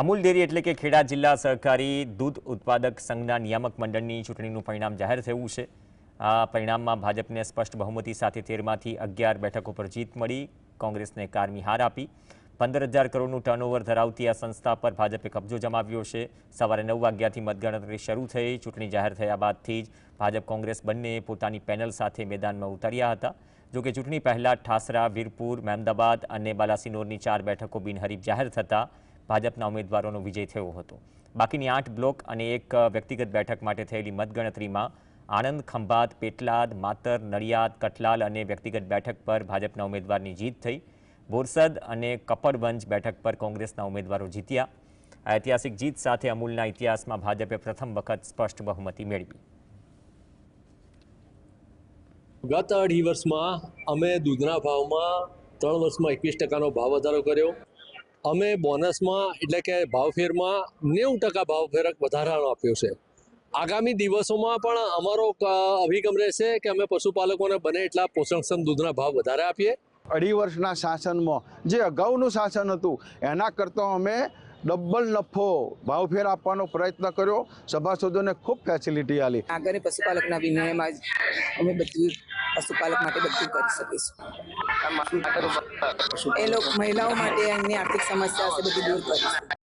Amul dairy એટલે કે ખેડા જિલ્લા સહકારી દૂધ ઉત્પાદક સંઘના નિયામક મંડળની ચૂંટણીનું પરિણામ જાહેર થયું છે. આ પરિણામમાં ભાજપને સ્પષ્ટ બહુમતી સાથે તેરમાંથી અગિયાર બેઠકો પર જીત મળી, કોંગ્રેસને કારમી હાર આપી. પંદર હજાર કરોડનું ટર્નઓવર ધરાવતી આ સંસ્થા પર ભાજપે કબજો જમાવ્યો છે. સવારે નવ વાગ્યાથી મતગણતરી શરૂ થઈ, ચૂંટણી જાહેર થયા બાદથી જ ભાજપ કોંગ્રેસ બંને પોતાની પેનલ સાથે મેદાનમાં ઉતર્યા હતા. જોકે ચૂંટણી પહેલાં ઠાસરા, વીરપુર, મહેમદાબાદ અને બાલાસિનોરની ચાર બેઠકો બિનહરીફ જાહેર થતાં ભાજપના ઉમેદવારોનો વિજય થયો હતો. બાકીની આઠ બ્લોક અને એક વ્યક્તિગત બેઠક માટે થયેલી મતગણતરીમાં આણંદ, ખંભાત, પેટલાદ, માતર, નડિયાદ, કઠલાલ અને વ્યક્તિગત બેઠક પર ભાજપના ઉમેદવારની જીત થઈ. બોરસદ અને કપડવંજ બેઠક પર કોંગ્રેસના ઉમેદવારો જીત્યા. ઐતિહાસિક જીત સાથે અમૂલના ઇતિહાસમાં ભાજપે પ્રથમ વખત સ્પષ્ટ બહુમતી મેળવી. ગત અઢી વર્ષમાં અમે દૂધના ભાવમાં ત્રણ વર્ષમાં એકવીસ ટકાનો ભાવ વધારો કર્યો. અમે બોનસમાં એટલે કે ભાવફેરમાં નેવું ટકા ભાવફેરક વધારાનો આપ્યો છે. આગામી દિવસોમાં પણ અમારો અભિગમ રહેશે કે અમે પશુપાલકોને બને એટલા પોષણક્ષમ દૂધના ભાવ વધારે આપીએ. અઢી વર્ષના શાસનમાં જે અગાઉનું શાસન હતું એના કરતાં અમે ડબલ નફો ભાવફેર આપવાનો પ્રયત્ન કર્યો. સભાસદોને ખૂબ ફેસિલિટી આપી આગળ પશુપાલકના વિનિમયમાં અમે બધું પશુપાલક માટે બધું કરી શકીશું એ લોકો મહિલાઓ માટે એમની આર્થિક સમસ્યા છે બધી દૂર કરીશું